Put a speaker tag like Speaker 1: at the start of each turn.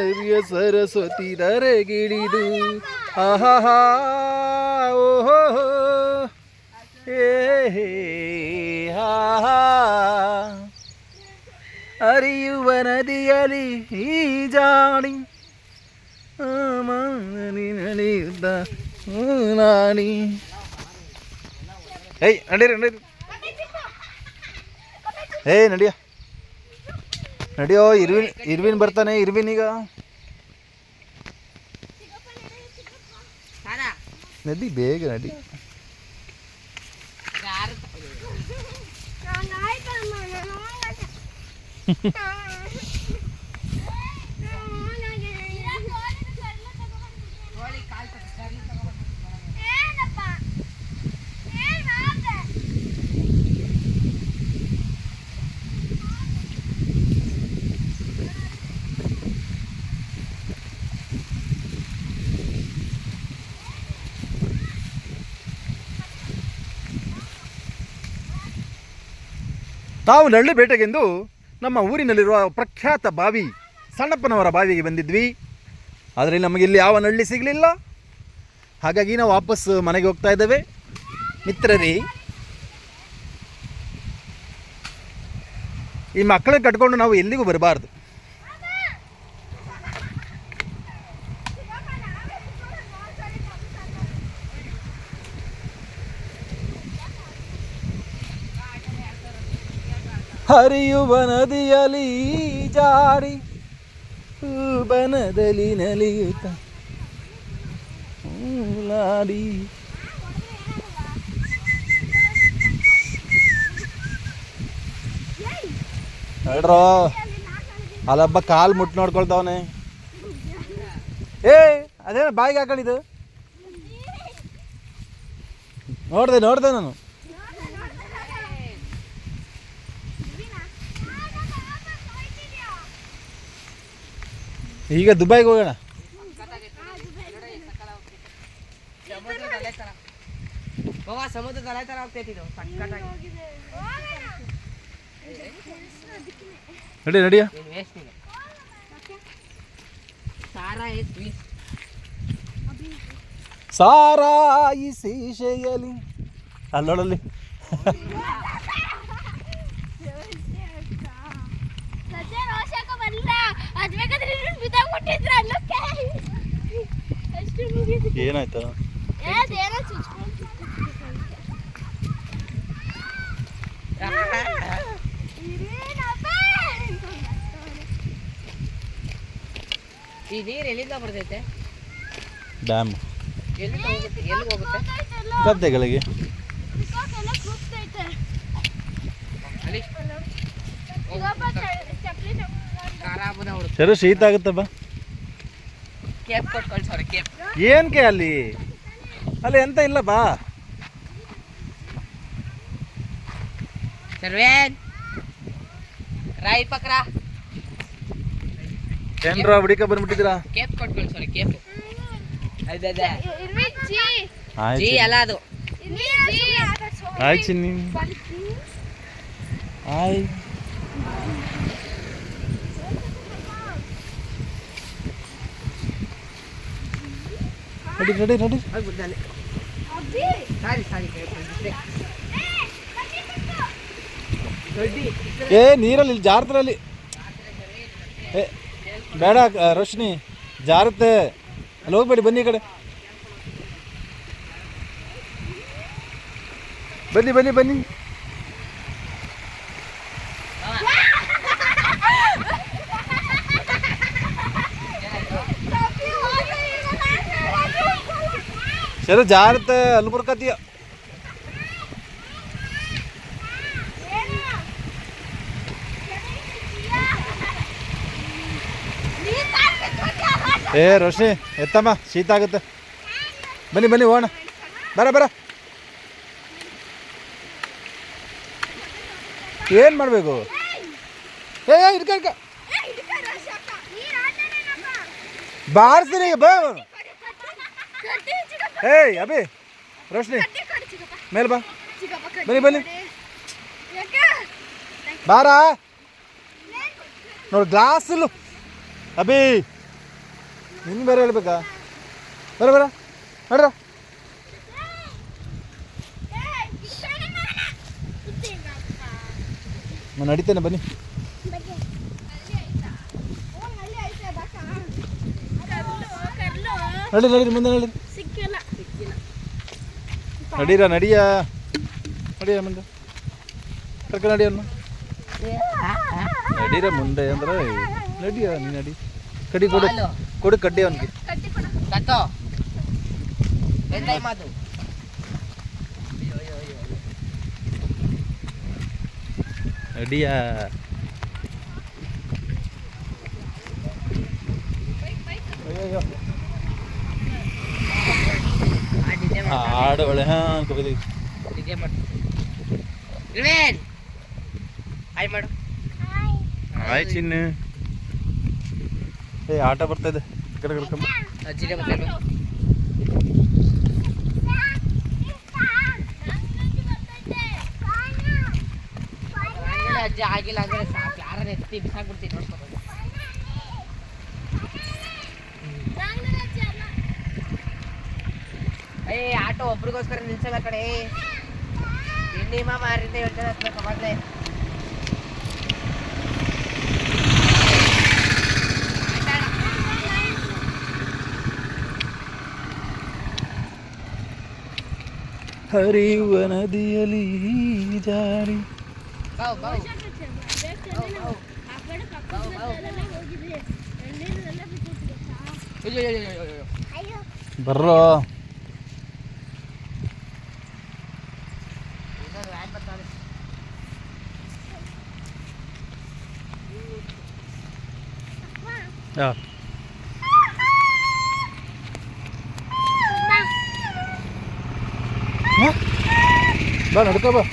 Speaker 1: ನವ್ಯ ಸರಸ್ವತಿ ಧರೆಗಿಳಿದು ಆಹಾ ಓಹೋ ಹೇ ನದಿಯಲಿ ಈಜಾಡಿ ಆಮಾನಿ ನಡೆಯುತ್ತ ನಾಣಿ ಏಯ್, ನಡೀರಿ ನಡೀರಿ. ಏಯ್, ನಡಿಯ. ನಡಿಯೋ ಇರ್ವಿನ್ ಇರ್ವಿನ್ ಬರ್ತಾನೆ ಇರ್ವಿನ್ ಈಗ. ನಡಿ ಬೇಗ ನಡಿ. ನಾವು ನಳ್ಳಿ ಬೇಟೆಗೆಂದು ನಮ್ಮ ಊರಿನಲ್ಲಿರುವ ಪ್ರಖ್ಯಾತ ಬಾವಿ ಸಣ್ಣಪ್ಪನವರ ಬಾವಿಗೆ ಬಂದಿದ್ವಿ. ಆದರೆ ನಮಗೆ ಇಲ್ಲಿ ಯಾವ ನಳ್ಳಿ ಸಿಗಲಿಲ್ಲ. ಹಾಗಾಗಿ ನಾವು ವಾಪಸ್ ಮನೆಗೆ ಹೋಗ್ತಾ ಇದ್ದೇವೆ. ಮಿತ್ರರೇ, ಈ ಮಕ್ಕಳಿಗೆ ಕಟ್ಕೊಂಡು ನಾವು ಎಲ್ಲಿಗೂ ಬರಬಾರ್ದು. ಹರಿಯುವ ನದಿಯಲಿ ಜಾರಿ, ಬನದಲ್ಲಿ ನಲಿಯುತ್ತ ಲಾಡಿ ಹೇಳ್ರೋ, ಅಲ್ಲಬ್ಬ ಕಾಲು ಮುಟ್ಟು ನೋಡ್ಕೊಳ್ತಾವನೆ ಏ ಅದೇನ ಬಾಯಿಗೆ ಹಾಕೊಂಡಿದ್ದು? ನೋಡ್ದೆ ನೋಡ್ದೆ ನಾನು. ಈಗ ದುಬೈಗೆ ಹೋಗೋಣ.
Speaker 2: ರೆಡಿ ಸಮುದ್ರದ ಅಲೆ ತರ ಹೋಗ್ತೈತಿ ಇದು ರೆಡಿ ರೆಡಿಯಾ
Speaker 1: ಸಾರಾಯಿ ಸೀಶೆಯಲ್ಲಿ ಅಲ್ಲೋಡಲ್ಲಿ ಏನಾಯ್ತು?
Speaker 2: ಈ ನೀರು ಎಲ್ಲಿಂದ ಬರ್ತೈತೆ?
Speaker 1: ಡ್ಯಾಮ್
Speaker 2: ಎಲ್ಲಿಂದ ಹೋಗುತ್ತೆ? ಎಲ್ಲಿಗೆ ಹೋಗುತ್ತೆ?
Speaker 1: ಗದ್ದೆಗಳಿಗೆ. ಸರಿ ಶೀತ ಆಗುತ್ತಪ್ಪ
Speaker 2: ಕೇಪ್ ಕೊಟ್ಟು ಕಳ್ಸವ್ರೆ ಕೇಪ್
Speaker 1: ಏನಕ್ಕೆ ಅಲ್ಲಿ? ಅಲ್ಲಿ ಎಂತ ಇಲ್ಲ ಬಾ.
Speaker 2: ರಾಯ್ ಪಕ್ರ.
Speaker 1: ಏನ್ರ ಹುಡುಕ ಬಂದ್ಬಿಟ್ಟಿದ್ದೀರಾ?
Speaker 2: ಕೇಪ್ ಕೊಟ್ಟು ಕಳ್ಸವ್ರೆ ಕೇಪ್. ಅದೇ ಜಿ
Speaker 1: ಆಯ್ತು
Speaker 2: ಅಲ್ಲ ಅದು.
Speaker 1: ಆಯ್ತು ಚಿನ್ನಿ. ಆಯ್ ನಡಿ ನಡಿ ನಡಿ ಏ ನೀರಲ್ಲಿ ಇಲ್ಲಿ ಜಾರದ್ರಲ್ಲಿ ಏ ಬೇಡ ರೋಶ್ನಿ ಜಾರುತ್ತೆ. ಅಲ್ಲಿ ಹೋಗ್ಬೇಡಿ ಬನ್ನಿ ಈ ಕಡೆ. ಬನ್ನಿ ಬನ್ನಿ ಬನ್ನಿ. ಸರಿ ಜಾರತ್ತೆ ಅಲ್ಲಿ ಬರ್ಕತ್ತೀಯ ಏ, ರೋಶ್ನಿ, ಎತ್ತಮ್ಮ, ಶೀತ ಆಗುತ್ತೆ. ಬನ್ನಿ ಬನ್ನಿ, ಹೋಗೋಣ. ಬರ ಬರ. ಏನು ಮಾಡಬೇಕು? ಏ ಇಡ್ಕ ಇಡ್ಕ ಬಾರಿಸ್ತೀನಿ ಬಾ. ಏಯ್, ಅಭಿ, ರೋಶ್ನಿ, ಮೇಲ್ ಬಾ. ಬನ್ನಿ ಬನ್ನಿ. ಬಾರ. ನೋಡಿ ಗ್ಲಾಸ್ ಇಲ್ಲು ಅಭಿ, ನಿನ್ ಬೇರೆ ಹೇಳ್ಬೇಕಾ? ಬರ ಬರ. ನೋಡ್ರ. ನಾನು ನಡಿತೇನೆ, ಬನ್ನಿ. ನಡಿ ನಡೀರಿ ಮುಂದೆ ನಡೀರಿ
Speaker 3: ಸಿಕ್ಕಿಲ್ಲ.
Speaker 1: ನಡೀರ ನಡಿಯ? ನಡಿಯ ಮುಂದೆ. ಕರ್ಕ ನಡಿಯನ್ನ ನಡೀರ ಮುಂದೆ ಅಂದ್ರೆ ನಡಿಯ ನೀ ನಡಿ. ಕಡಿ ಕೊಡು.
Speaker 2: ಹಾಲು.
Speaker 1: ಕೊಡು ಕಡ್ಡಿ ಅವನಿಗೆ.
Speaker 3: ಕಟ್ಟಿ ಕೊಡ.
Speaker 2: ಕತ್ತೋ ಎಂತ ಮಾತು
Speaker 1: ನಡಿಯ. ಹಾಡು ಒಳ್ಳೆ ಹಾಂ ಕವಿದೆ
Speaker 2: ಡಿಜೆ ಮಾಡು. ಹಾಯ್ ಮಾಡು.
Speaker 1: ಆಯ್ ಚಿನ್ನು. ಏ ಆಟ ಬರ್ತಾ ಇದೆ. ಕಡೆ ಕರ್ಕೊಂಬ
Speaker 2: ಅಜ್ಜಿಗೆ ಮತ್ತೆ ಅಜ್ಜಿ ಆಗಿಲ್ಲ ಅಂದ್ರೆ ಸಾಕು. ಯಾರು ಎತ್ತಿ ಬಿಸಾಕ್ಬಿಡ್ತೀನಿ ನೋಡ್ಕೊಂಡು ಏ ಆಟೋ ಒಬ್ರಿಗೋಸ್ಕರ ನಿಲ್ಸಲ್ಲ ಕಡೆ ಎಣ್ಣೆ ಮಾರಿಂದ ಹೇಳ್ತಾರೆ ಹತ್ಬೇಕು ಅವಾಗಲೇ
Speaker 1: ಹರಿಯುವ ನದಿಯಲ್ಲಿ ಜಾರಿ. ಬರ್ರೋ.
Speaker 2: ಇನ್ನೊಂದು ವ್ಯಾನ್ ಬರ್ತಾವೆ
Speaker 1: ಯಾ ಬಾ ನಡ್ಕೋ ಬಾ